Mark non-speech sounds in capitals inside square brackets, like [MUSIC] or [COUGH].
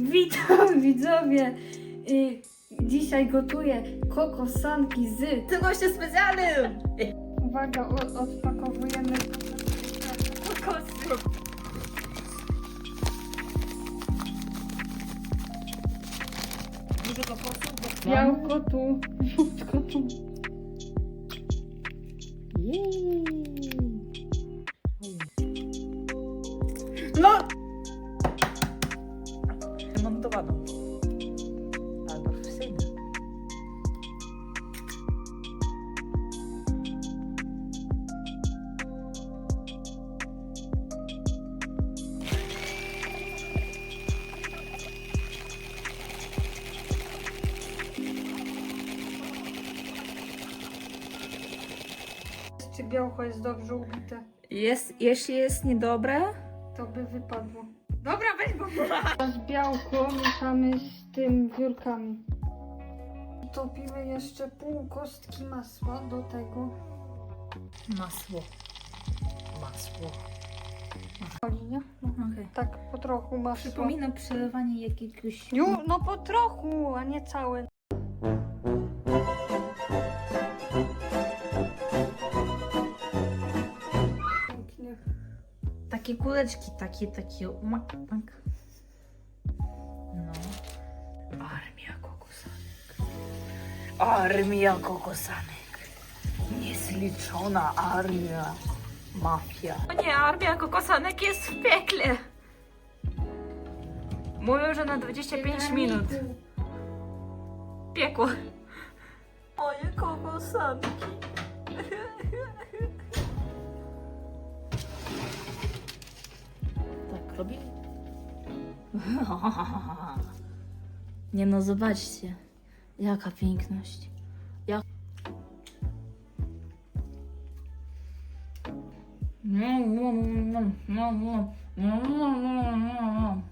Witam [LAUGHS] widzowie! Y, dzisiaj gotuję kokosanki z... Tym gościem specjalnym! Uwaga, o, odpakowujemy kokosy. Dużo kokosów, bo Białko tu, żółtko tu. No! Remontowano. Albo profesyjne. Czy białko jest dobrze ubite, Jest, jeśli jest niedobre, to by wypadło. Dobra, weź go! Teraz białko mieszamy z tym wiórkami. Topimy jeszcze pół kostki masła do tego. masło. Masło. Oli, nie? No, Okej. tak, po trochu masła. Przypomina przelewanie jakiegoś... Ju, no po trochu, a nie całe. Takie kuleczki, takie, takie... mak, mak. No. Armia kokosanek. Armia kokosanek. Niezliczona armia. Mafia. O nie, armia kokosanek jest w piekle. Mówią, że na 25 minut. Piekło. Moje kokosanki. [LAUGHS] Tak robi? Nie no, zobaczcie. Jaka piękność. Jak... No, no, no, no, no, no, no, no, no.